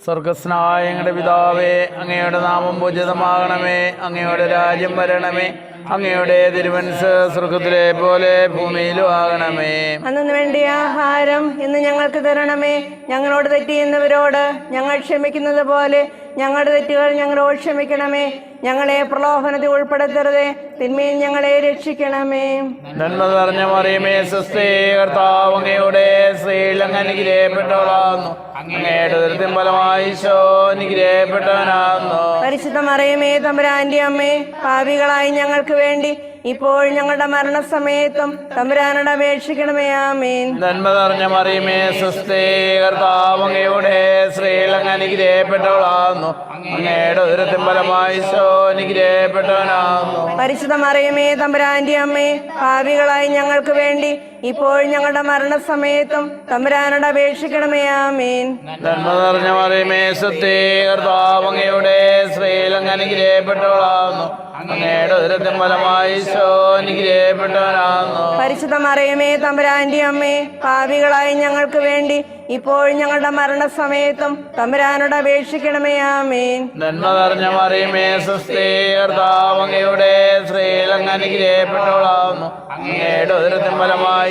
സ്വർഗസ്നായ പിതാവേ അങ്ങയുടെ നാമം പൂജിതമാകണമേ അങ്ങയുടെ രാജ്യം വരണമേ അങ്ങയുടെ തിരുവൻസ് സ്വർഗത്തിലെ പോലെ ഭൂമിയിലും ആകണമേ. അന്നു വേണ്ടിയ ആഹാരം ഇന്ന് ഞങ്ങൾക്ക് തരണമേ. ഞങ്ങളോട് തെറ്റിയുന്നവരോട് ഞങ്ങൾ ക്ഷമിക്കുന്നത് പോലെ ഞങ്ങളുടെ തെറ്റുകൾ ഞങ്ങളോട് ക്ഷമിക്കണമേ. ഞങ്ങളെ പ്രലോഭനത്തിൽ ഉൾപ്പെടുത്തരുതേ. തിന്മയിൽ ഞങ്ങളെ രക്ഷിക്കണമേ. നന്മ നിറഞ്ഞ മറിയമേ സ്വസ്തേ കർത്താവ് അങ്ങയുടെ അനുഗ്രഹിക്കപ്പെട്ടവളാകുന്നു അങ്ങയുടെ ദൃത്യം ഫലമായി ഈശോ അനുഗ്രഹിക്കപ്പെട്ടവനാകുന്നു പരിശുദ്ധ മറിയമേ തമ്പുരാന്റെ അമ്മേ പാപികളായി ഞങ്ങൾക്ക് വേണ്ടി ഇപ്പോൾ ഞങ്ങളുടെ മരണസമയത്തും തമ്പുരാനോട് അപേക്ഷിക്കണമേ ആമീൻ. നന്മ നിറഞ്ഞ മറിയമേ സുസ്ഥേ കർത്താവങ്ങയുടെ അങ്ങ് അനുഗ്രഹിക്കപ്പെട്ടവളാകുന്നു അങ്ങയുടെ ദുരിതം ഫലമായി എനിക്ക് അനുഗ്രഹിക്കപ്പെട്ടവനാകുന്നു പരിശുദ്ധ മറിയമേ തമ്പുരാന്റെ അമ്മേ ഭാവികളായി ഞങ്ങൾക്ക് വേണ്ടി ഇപ്പോൾ ഞങ്ങളുടെ മരണസമയത്തും തമ്പുരാനോട് അപേക്ഷിക്കണമേ ആമീൻ. നന്മ നിറഞ്ഞ മറിയമേ അനുഗ്രഹിക്കപ്പെട്ടവളാകുന്നു അങ്ങയുടെ ഫലമായി അനുഗ്രഹിക്കപ്പെട്ടവനാകുന്നു പരിശുദ്ധ തമ്പുരാന്റെ അമ്മേ പാവികളായി ഞങ്ങൾക്ക് വേണ്ടി ഇപ്പോൾ ഞങ്ങളുടെ മരണസമയത്തും തമ്പുരാനോട് അപേക്ഷിക്കണമേ ആമീൻ. നന്മ നിറഞ്ഞ മറിയമേ സ്വസ്തി കർത്താവ് അങ്ങയുടെ അനുഗ്രഹിക്കപ്പെട്ടവളാകുന്നു ഉദരത്തിൻ ഫലമായി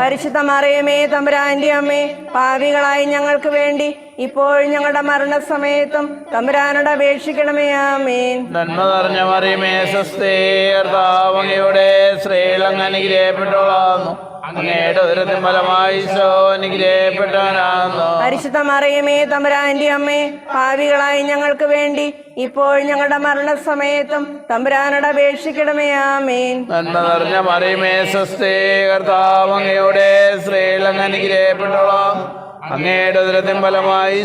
പരിശുദ്ധ മറിയമേ തമ്പുരാന്റെ അമ്മേ. പാവികളായി ഞങ്ങൾക്ക് വേണ്ടി ഇപ്പോൾ ഞങ്ങളുടെ മരണസമയത്തും തമ്പുരാനോട് അപേക്ഷിക്കണമേ ആമേൻ. നന്മ നിറഞ്ഞ മറിയമേ സ്വസ്ഥേ അനുഗ്രഹിക്കപ്പെട്ടവളാകുന്നു. അങ്ങയുടെ ഉദരത്തിൻ ഫലമായി അനുഗ്രഹിക്കപ്പെട്ടവനാകുന്നു പരിശുദ്ധ മറിയമേ തമ്പുരാന്റെ അമ്മേ ഭാവികളായി ഞങ്ങൾക്ക് വേണ്ടി ഇപ്പോൾ ഞങ്ങളുടെ മരണസമയത്തും തമ്പുരാനോട് അപേക്ഷിക്കണമേ ആമേൻ. നന്മ നിറഞ്ഞ മറിയമേ സ്വസ്തി കർത്താവ് അങ്ങയുടെ സ്ത്രീയിൽ അങ്ങ് അനുഗ്രഹിക്കപ്പെട്ടവളാകുന്നു അങ്ങയുടെ ദുരത്തിൻ ഫലമായി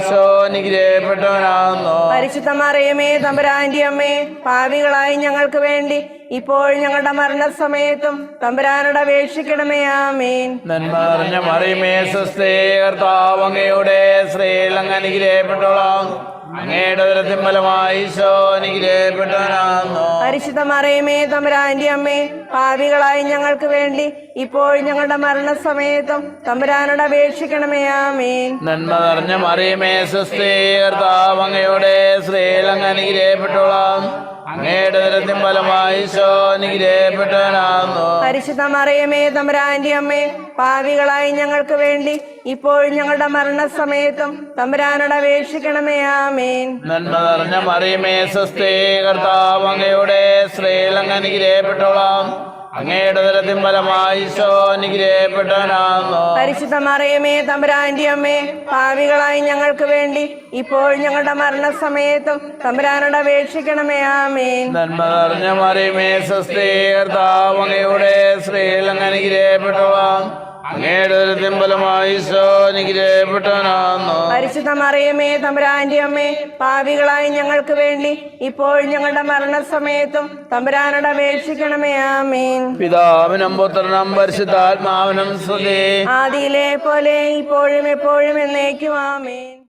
പരിശുദ്ധ മറിയമേ തമ്പുരാന്റെ അമ്മേ ഭാവികളായി ഞങ്ങൾക്ക് വേണ്ടി ഇപ്പോൾ ഞങ്ങളുടെ മരണസമയത്തും തമ്പുരാനോട് അപേക്ഷിക്കണമേ ആമേൻ. നന്മ നിറഞ്ഞ മറിയമേ സ്വസ്തി കർത്താവ് അങ്ങയുടെ സ്ത്രീയിൽ അങ്ങ് അനുഗ്രഹിക്കപ്പെട്ടവളാകുന്നു അങ്ങയുടെ ഫലമായി ഈശോ അനുഗ്രഹിക്കപ്പെട്ടവനാകുന്നു പരിശുദ്ധ മറിയമേ തമ്പുരാന്റെ അമ്മേ പാപികളായി ഞങ്ങൾക്ക് വേണ്ടി ഇപ്പോൾ ഞങ്ങളുടെ മരണസമയത്തും തമ്പുരാനോട് അപേക്ഷിക്കണമേ ആമേൻ. നന്മ നിറഞ്ഞ മറിയമേ സ്വസ്തി കർത്താവ് അങ്ങയുടെ സ്ത്രീയിൽ അങ്ങ് അനുഗ്രഹിക്കപ്പെട്ടവളാകുന്നു അങ്ങയുടെ ഉദരത്തിൻ ഫലമായി ഈശോ പരിശുദ്ധ മറിയമേ തമ്പുരാന്റെ അമ്മേ പാവികളായി ഞങ്ങൾക്ക് വേണ്ടി ഇപ്പോഴും ഞങ്ങളുടെ മരണസമയത്തും തമ്പുരാനോട് അപേക്ഷിക്കണമേ ആമേൻ. നന്മ നിറഞ്ഞ മറിയമേ സ്വസ്ഥേ കർത്താവ് അങ്ങയുടെ അങ്ങയുടെ ഉദരത്തിൻ ഫലമായി അനുഗ്രഹിക്കപ്പെട്ടവനാകുന്നു പരിശുദ്ധ മറിയമേ തമ്പുരാന്റെ അമ്മേ പാവികളായി ഞങ്ങൾക്ക് വേണ്ടി ഇപ്പോൾ ഞങ്ങളുടെ മരണസമയത്തും തമ്പുരാനോട് അപേക്ഷിക്കണമേ ആമേൻ. നന്മ നിറഞ്ഞ മറിയമേ സ്ത്രീ അനുഗ്രഹിക്കപ്പെട്ടവളാകുന്നു അങ്ങയുടെ പരിശുദ്ധ മറിയമേ തമ്പുരാന്റെ അമ്മേ പാവികളായി ഞങ്ങൾക്ക് വേണ്ടി ഇപ്പോൾ ഞങ്ങളുടെ മരണസമയത്തും തമ്പുരാനോട് അപേക്ഷിക്കണമേ ആമീൻ. പിതാവിനും പുത്രനും പരിശുദ്ധാത്മാവിനും ആദിയിലെ പോലെ ഇപ്പോഴും എപ്പോഴും എന്നേക്കും ആമേൻ.